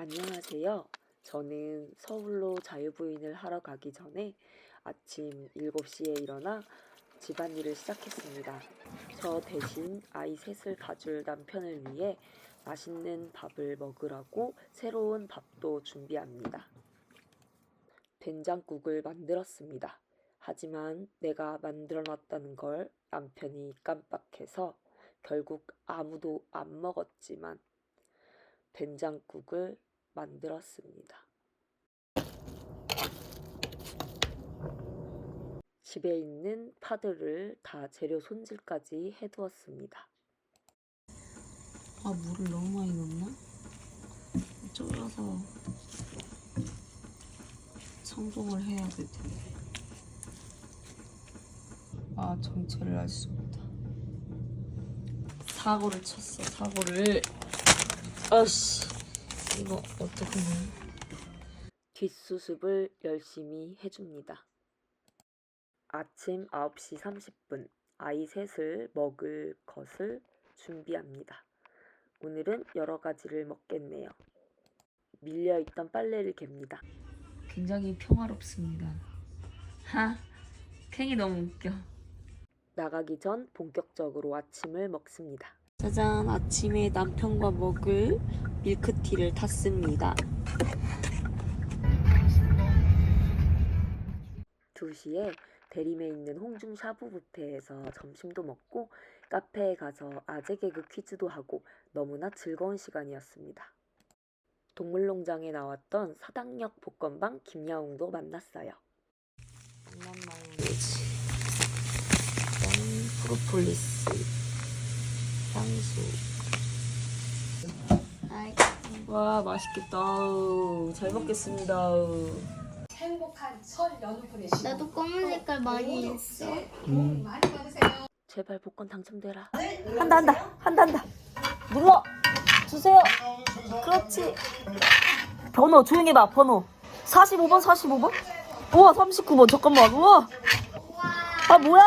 안녕하세요. 저는 서울로 자유부인을 하러 가기 전에 아침 7시에 일어나 집안일을 시작했습니다. 저 대신 아이 셋을 봐줄 남편을 위해 맛있는 밥을 먹으라고 새로운 밥도 준비합니다. 된장국을 만들었습니다. 하지만 내가 만들어 놨다는 걸 남편이 깜빡해서 결국 아무도 안 먹었지만 된장국을 만들었습니다. 집에 있는 파들을 다 재료 손질까지 해두었습니다. 아 물을 너무 많이 넣나? 쫄아서 성공을 해야 될 텐데. 아 정체를 알 수 없다. 사고를 쳤어 사고를. 아씨 이거 어떡하냐? 뒷수습을 열심히 해줍니다. 아침 9시 30분 아이 셋을 먹을 것을 준비합니다. 오늘은 여러 가지를 먹겠네요. 밀려있던 빨래를 갭니다. 굉장히 평화롭습니다. 하 팽이 너무 웃겨. 나가기 전 본격적으로 아침을 먹습니다. 짜잔 아침에 남편과 먹을 밀크티를 탔습니다 2시에 대림에 있는 홍중 샤브 뷔페에서 점심도 먹고 카페에 가서 아재 개그 퀴즈도 하고 너무나 즐거운 시간이었습니다. 동물농장에 나왔던 사당역 복권방 김야웅도 만났어요. 강남 마요네즈 짠 프로폴리스 향수 와 맛있겠다. 잘 먹겠습니다. 행복한 설 연휴 보내시고 나도 검은 색깔 많이 있어. 복 많이 받으세요. 제발 복권 당첨되라. 한다 한다. 한다 한다. 눌러. 주세요. 그렇지. 번호 조용히 해봐 번호. 45번 45번? 우와 39번. 잠깐만. 우와. 아 뭐야